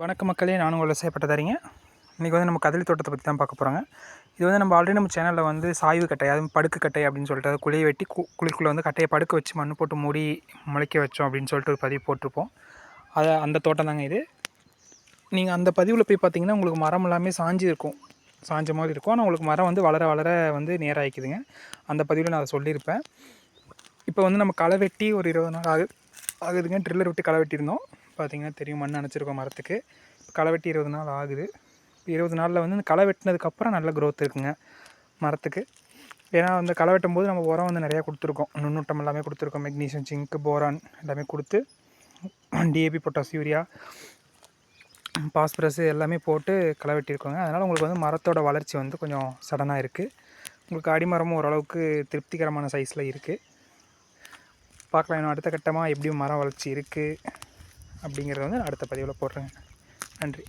வணக்க மக்களே நானும் உங்களை செய்யப்பட்டதாரிங்க இன்றைக்கி வந்து நம்ம கதலி தோட்டத்தை பற்றி தான் பார்க்க போகிறோங்க இது வந்து நம்ம ஆல்ரெடி நம்ம சேனலில் வந்து சாய்வு கட்டை அதுவும் படுக்கு கட்டை அப்படின்னு சொல்லிட்டு அது குழியை வெட்டி கு குழிக்குள்ளே வந்து கட்டையை படுக்க வச்சு மண் போட்டு மூடி முளைக்க வச்சோம் அப்படின்னு சொல்லிட்டு ஒரு பதிவு போட்டிருப்போம். அதை அந்த தோட்டம் தாங்க இது. நீங்கள் அந்த பதிவில் போய் பார்த்தீங்கன்னா உங்களுக்கு மரம் எல்லாமே சாஞ்சி இருக்கும். சாஞ்ச மாதிரி இருக்கும். ஆனால் உங்களுக்கு மரம் வந்து வளர வளர வந்து நேராகிக்குதுங்க அந்த பதிவில் நான் அதை சொல்லியிருப்பேன். இப்போ வந்து நம்ம களை வெட்டி ஒரு இருபது நாள் ஆகுது ஆகுதுங்க. ட்ரில்லர் விட்டு களை வெட்டியிருந்தோம். பார்த்திங்கன்னா தெரியும் மண் அணைச்சிருக்கோம் மரத்துக்கு களை வெட்டி இருபது நாள் ஆகுது. இப்போ இருபது நாளில் வந்து இந்த களை வெட்டினதுக்கப்புறம் நல்ல க்ரோத் இருக்குங்க மரத்துக்கு. ஏன்னா அந்த களை வெட்டும் போது நம்ம உரம் வந்து நிறையா கொடுத்துருக்கோம். நுண்ணூட்டம் எல்லாமே கொடுத்துருக்கோம். மெக்னீஷியம் ஜிங்க் போரான் எல்லாமே கொடுத்து டிஏபி பொட்டாஸ் யூரியா பாஸ்பரஸ் எல்லாமே போட்டு களை வெட்டியிருக்கோங்க. அதனால் உங்களுக்கு வந்து மரத்தோட வளர்ச்சி வந்து கொஞ்சம் சடனாக இருக்குது உங்களுக்கு அடிமரமும் ஓரளவுக்கு திருப்திகரமான சைஸில் இருக்குது பார்க்கலாம் இன்னும் அடுத்த கட்டமாக எப்படி மரம் வளர்ச்சி இருக்குது அப்படிங்கிறத வந்து அடுத்த பதிவில் போடுறேங்க நன்றி.